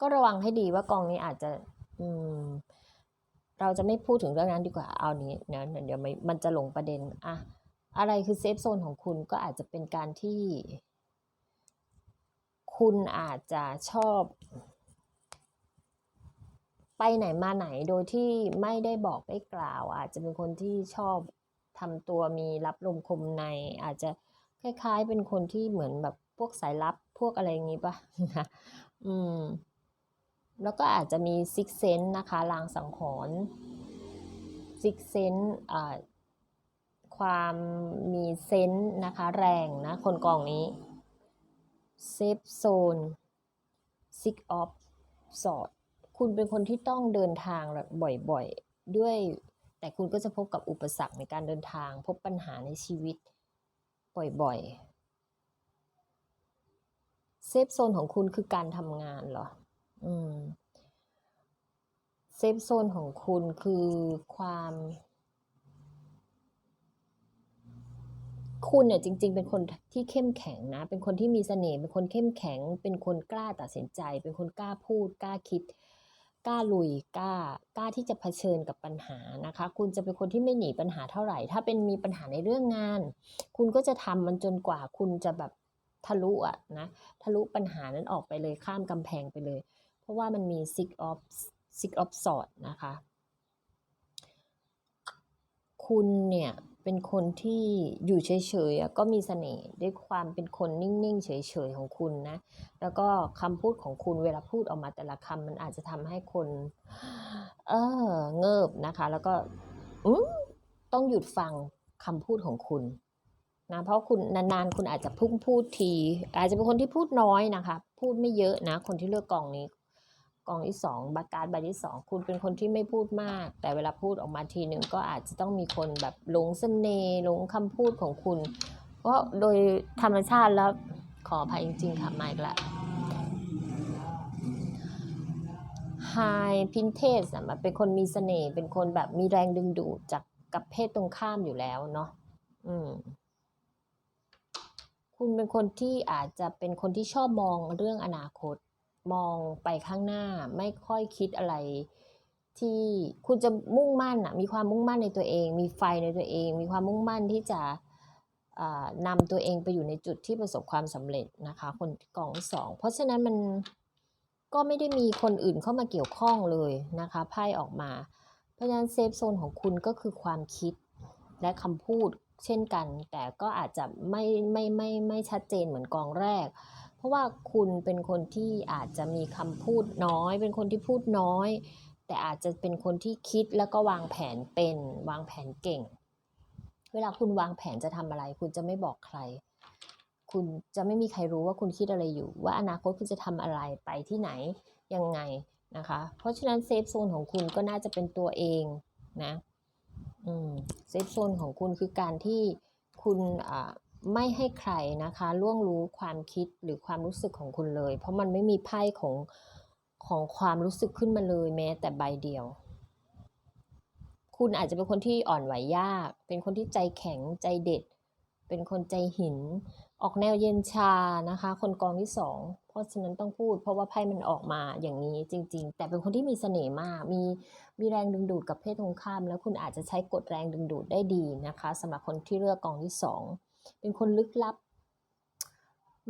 ก็ระวังให้ดีว่ากองนี้อาจจะอืมเราจะไม่พูดถึงเรื่องนั้นดีกว่าเอานี้เนะเดี๋ยวมันจะหลงประเด็นอะอะไรคือเซฟโซนของคุณก็อาจจะเป็นการที่ คุณอาจจะชอบ ไปไหนมาไหนโดยที่ไม่ได้บอกได้กล่าว อาจจะเป็นคนที่ชอบทำตัวมีรับลมคมใน อาจจะคล้ายๆ เป็นคนที่เหมือนแบบพวกสายลับพวกอะไรอย่างงี้ปะนะอืม แล้วก็อาจจะมีซิกเซนต์นะคะลางสังหรณ์ซิกเซนอ่าความมีเซนส์นะคะแรงนะคนกองนี้เซฟโซนซิกออฟสอดคุณเป็นคนที่ต้องเดินทางบ่อยๆ ด้วย แต่คุณก็จะพบกับอุปสรรคในการเดินทาง พบปัญหาในชีวิตบ่อยๆ เซฟโซนของคุณคือการทำงานเหรอ อืมเซฟโซนของคุณคือความ คุณเนี่ยจริง ๆ เป็นคนที่เข้มแข็งนะ เป็นคนที่มีเสน่ห์เป็นคนเข้มแข็ง เป็นคนกล้าตัดสินใจ เป็นคนกล้าพูด กล้าคิด กล้าลุยกล้ากล้าที่จะเผชิญกับปัญหานะคะ คุณจะเป็นคนที่ไม่หนีปัญหาเท่าไหร่ ถ้าเป็นมีปัญหาในเรื่องงาน คุณก็จะทำมันจนกว่าคุณจะแบบทะลุอะนะทะลุปัญหานั้นออกไปเลยข้ามกำแพงไปเลย ราะว่ามันมี six of six of sword นะคะ คุณเนี่ยเป็นคนที่อยู่เฉยๆก็มีเสน่ห์ด้วยความเป็นคนนิ่งๆ เฉยๆของคุณนะ แล้วก็คำพูดของคุณเวลาพูดออกมาแต่ละคำมันอาจจะทำให้คน เออเงิบนะคะ แล้วก็ต้องหยุดฟังคำพูดของคุณนะเพราะคุณนานๆ คุณอาจจะพุ่งพูดที อาจจะเป็นคนที่พูดน้อยนะคะ พูดไม่เยอะนะ คนที่เลือกกองนี้ กองที่สองบักการ์ดใบที่สองคุณเป็นคนที่ไม่พูดมาก แต่เวลาพูดออกมาทีหนึ่งก็อาจจะต้องมีคนแบบหลงเสน่ห์หลงคำพูดของคุณ เพราะโดยธรรมชาติแล้วขออภัยจริงๆค่ะมาอีกล้ว High Pinterest อะมันเป็นคนมีเสน่ห์เป็นคนแบบมีแรงดึงดูดจากกับเพศตรงข้ามอยู่แล้วเนาะอืมคุณเป็นคนที่อาจจะเป็นคนที่ชอบมองเรื่องอนาคต มองไปข้างหน้าไม่ค่อยคิดอะไร ที่คุณจะมุ่งมั่นอะมีความมุ่งมั่นในตัวเอง มีไฟในตัวเอง มีความมุ่งมั่นที่จะนำตัวเองไปอยู่ในจุดที่ประสบความสำเร็จนะคะ คนกองสองเพราะฉะนั้นมันก็ไม่ได้มีคนอื่นเข้ามาเกี่ยวข้องเลยนะคะไพ่ออกมาเพราะฉะนั้นเซฟโซนของคุณก็คือความคิดและคำพูดเช่นกัน แต่ก็อาจจะไม่ไม่ไม่ไม่ชัดเจนเหมือนกองแรก เพราะว่าคุณเป็นคนที่อาจจะมีคำพูดน้อย เป็นคนที่พูดน้อย แต่อาจจะเป็นคนที่คิดแล้วก็วางแผนเป็นวางแผนเก่ง เวลาคุณวางแผนจะทำอะไร คุณจะไม่บอกใคร คุณจะไม่มีใครรู้ว่าคุณคิดอะไรอยู่ ว่าอนาคตคุณจะทำอะไรไปที่ไหนยังไงนะคะ เพราะฉะนั้นเซฟโซนของคุณก็น่าจะเป็นตัวเองนะเซฟโซนของคุณคือการที่คุณอ่า ไม่ให้ใครนะคะล่วงรู้ความคิดหรือความรู้สึกของคุณเลย เพราะมันไม่มีไพ่ของของความรู้สึกขึ้นมาเลยแม้แต่ใบเดียว คุณอาจจะเป็นคนที่อ่อนไหวยาก เป็นคนที่ใจแข็งใจเด็ด เป็นคนใจหิน ออกแนวเย็นชานะคะ คนกองที่สองเพราะฉะนั้นต้องพูด เพราะว่าไพ่มันออกมาอย่างนี้จริง ๆ แต่เป็นคนที่มีเสน่ห์มาก มีมีแรงดึงดูดกับเพศตรงข้าม แล้วคุณอาจจะใช้กฎแรงดึงดูดได้ดีนะคะสำหรับคนที่เลือกกองที่สอง เป็นคนลึกลับ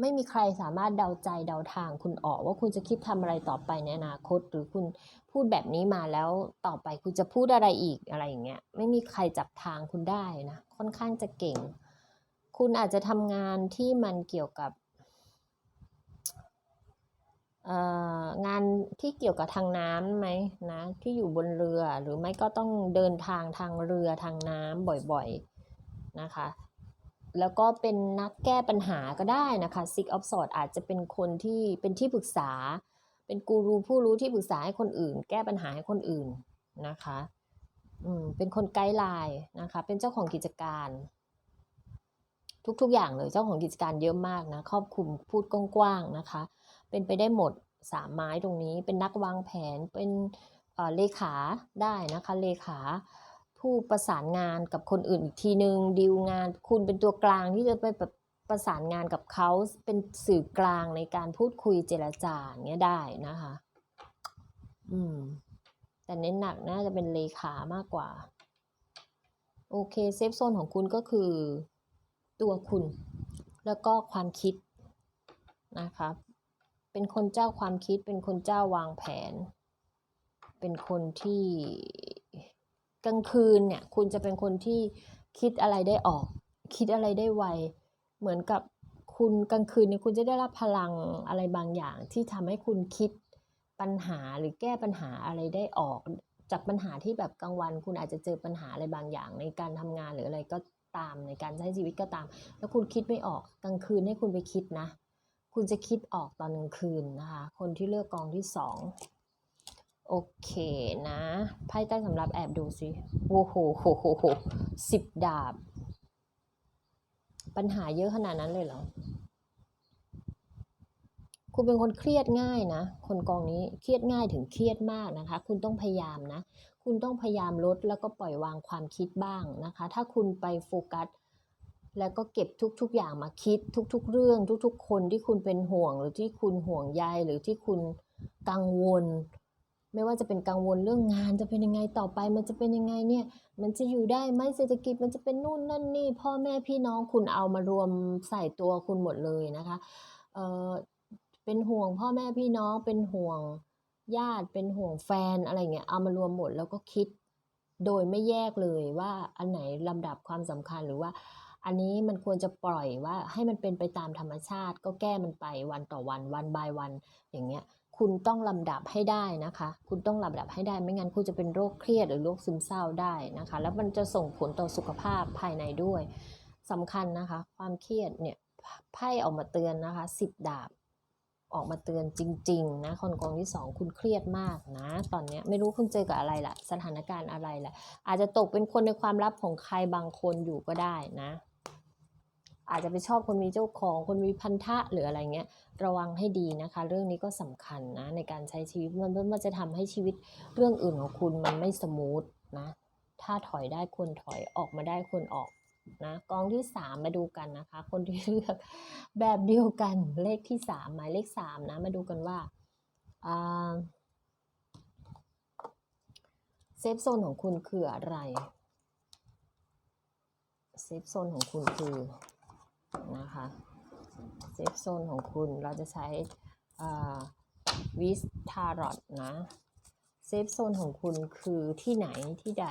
ไม่มีใครสามารถเดาใจเดาทางคุณออกว่าคุณจะคิดทำอะไรต่อไปในอนาคต หรือคุณพูดแบบนี้มาแล้วต่อไปคุณจะพูดอะไรอีกอะไรอย่างเงี้ยไม่มีใครจับทางคุณได้นะค่อนข้างจะเก่ง คุณอาจจะทำงานที่มันเกี่ยวกับงานที่เกี่ยวกับทางน้ำไหมนะที่อยู่บนเรือหรือไม่ก็ต้องเดินทางทางเรือทางน้ำบ่อยๆนะคะ แล้วก็เป็นนักแก้ปัญหาก็ได้นะคะ Six of Swords อาจจะเป็นคนที่เป็นที่ปรึกษา เป็นกูรูผู้รู้ที่ปรึกษาให้คนอื่น แก้ปัญหาให้คนอื่นนะคะอืมเป็นคนไกด์ไลน์นะคะ เป็นเจ้าของกิจการ ทุกๆอย่างเลยเจ้าของกิจการเยอะมากนะครอบคลุมพูดกว้างๆนะคะ เป็นไปได้หมดสามไม้ตรงนี้เป็นนักวางแผนเป็นเอ่อเลขาได้นะคะเลขา ผู้ประสานงานกับคนอื่นอีกทีนึงดีลงาน คุณเป็นตัวกลางที่จะไปแบบประสานงานกับเขาเป็นสื่อกลางในการพูดคุยเจรจาอย่างเงี้ยได้นะคะ อืม แต่เน้นหนักน่าจะเป็นเลขามากกว่า โอเคเซฟโซนของคุณก็คือตัวคุณ แล้วก็ความคิดนะครับเป็นคนเจ้าความคิดเป็นคนเจ้าวางแผน เป็นคนที่ กลางคืนเนี่ยคุณจะเป็นคนที่คิดอะไรได้ออก คิดอะไรได้ไว เหมือนกับคุณกลางคืนเนี่ยคุณจะได้รับพลังอะไรบางอย่าง ที่ทำให้คุณคิดปัญหาหรือแก้ปัญหาอะไรได้ออก จากปัญหาที่แบบกลางวัน คุณอาจจะเจอปัญหาอะไรบางอย่าง ในการทำงานหรืออะไรก็ตามในการใช้ชีวิตก็ตาม แล้วคุณคิดไม่ออกกลางคืนให้คุณไปคิดนะ คุณจะคิดออกตอนกลางคืนนะคะ คนที่เลือกกองที่สอง โอเคนะไพ่ใต้สำหรับแอบดูสิโอ้โหโหโหโหสิบดาบ ปัญหาเยอะขนาดนั้นเลยเหรอ คุณเป็นคนเครียดง่ายนะ คนกองนี้เครียดง่ายถึงเครียดมากนะคะ คุณต้องพยายามนะ คุณต้องพยายามลดแล้วก็ปล่อยวางความคิดบ้างนะคะ ถ้าคุณไปโฟกัสแล้วก็เก็บทุก ๆ อย่างมาคิดทุก ๆ เรื่องทุก ๆ คนที่คุณเป็นห่วงหรือที่คุณห่วงใยหรือที่คุณกังวล ไม่ว่าจะเป็นกังวลเรื่องงานจะเป็นยังไงต่อไป มันจะเป็นยังไงเนี่ย มันจะอยู่ได้ไหมเศรษฐกิจมันจะเป็นนู่นนั่นนี่ พ่อแม่พี่น้องคุณเอามารวมใส่ตัวคุณหมดเลยนะคะเออเป็นห่วงพ่อแม่พี่น้องเป็นห่วงญาติเป็นห่วงแฟนอะไรเงี้ยเอามารวมหมดแล้วก็คิดโดยไม่แยกเลยว่าอันไหนลำดับความสำคัญหรือว่าอันนี้มันควรจะปล่อยว่าให้มันเป็นไปตามธรรมชาติ ก็แก้มันไปวันต่อวันวันบายวันอย่างเงี้ย คุณต้องลำดับให้ได้นะคะ คุณต้องลำดับให้ได้ ไม่งั้นคุณจะเป็นโรคเครียดหรือโรคซึมเศร้าได้นะคะ แล้วมันจะส่งผลต่อสุขภาพภายในด้วยสำคัญนะคะ ความเครียดเนี่ยไพ่ออกมาเตือนนะคะสิบดาบออกมาเตือนจริงๆนะคนกองที่สองคุณเครียดมากนะ ตอนนี้ไม่รู้คุณเจอกับอะไรล่ะ สถานการณ์อะไรล่ะ อาจจะตกเป็นคนในความลับของใครบางคนอยู่ก็ได้นะ อาจจะไปชอบคนมีเจ้าของคนมีพันธะหรืออะไรเงี้ยระวังให้ดีนะคะ เรื่องนี้ก็สำคัญนะในการใช้ชีวิตมันมันจะทำให้ชีวิตเรื่องอื่นของคุณมันไม่สมูทนะถ้าถอยได้ควรถอยออกมาได้ควรออกนะกองที่สามมาดูกันนะคะ คนที่เลือกแบบเดียวกันเลขที่สามหมายเลขสามนะมาดูกันว่าเซฟโซนของคุณคืออะไรเซฟโซนของคุณคือ ฟโซนของคุณ เราจะใช้วิสทารอตนะเซฟโซนของคุณคือที่ไหนที่ใด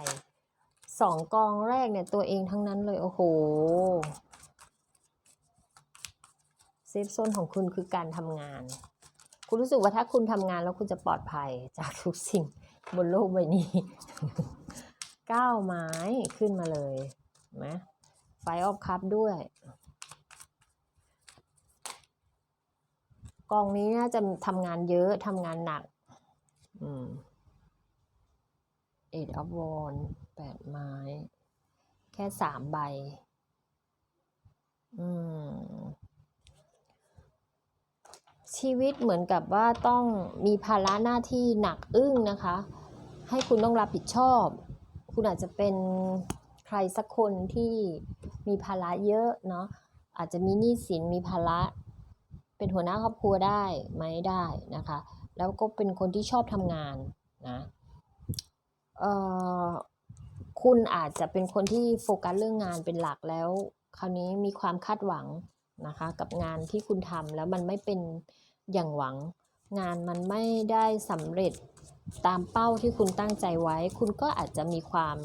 สองกองแรกเนี่ยตัวเองทั้งนั้นเลย โอ้โหเซฟโซนของคุณคือการทำงาน คุณรู้สึกว่าถ้าคุณทำงานแล้วคุณจะปลอดภัยจากทุกสิ่งบนโลกใบนี้ก้าวไม้ขึ้นมาเลยนไหมไฟออฟคัพด้วย กองนี้น่าจะทำงานเยอะทำงานหนัก อืม eight of wands แปดไม้ แค่สามใบ อืม ชีวิตเหมือนกับว่าต้องมีภาระหน้าที่หนักอึ้งนะคะ ให้คุณต้องรับผิดชอบ คุณอาจจะเป็นใครสักคนที่มีภาระเยอะเนาะอาจจะมีหนี้สินมีภาระ เป็นหัวหน้าครอบครัวได้ไหมได้นะคะ แล้วก็เป็นคนที่ชอบทำงานนะคุณอาจจะเป็นคนที่โฟกัสเรื่องงานเป็นหลักแล้ว คราวนี้มีความคาดหวังนะคะ กับงานที่คุณทำแล้วมันไม่เป็นอย่างหวัง งานมันไม่ได้สำเร็จตามเป้าที่คุณตั้งใจไว้ คุณก็อาจจะมีความ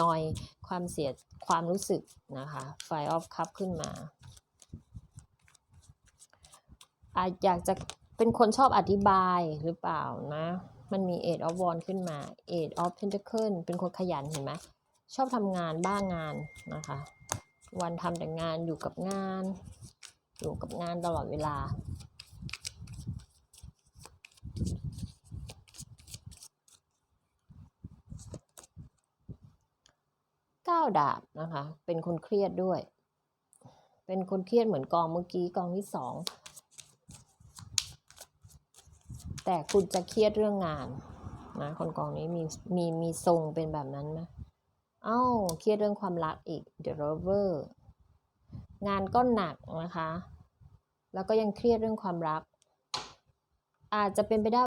นอย ความเสียความรู้สึกนะคะไฟออฟคัพขึ้นมา อาจอยากจะเป็นคนชอบอธิบายหรือเปล่านะ มันมี eight of wands ขึ้นมา eight of pentacle เป็นคนขยันเห็นไหมชอบทำงานบ้างงานนะคะ วันทำแต่งานอยู่กับงาน อยู่กับงานตลอดเวลาเก้าดาบนะคะ เป็นคนเครียดด้วย เป็นคนเครียดเหมือนกองเมื่อกี้กองที่สอง แต่คุณจะเครียดเรื่องงานนะคนกองนี้มีมีมีทรงเป็นแบบนั้นไหมเอ้าเครียดเรื่องความรักอีก The Lover งานก็หนักนะคะ แล้วก็ยังเครียดเรื่องความรัก อาจจะเป็นไปได้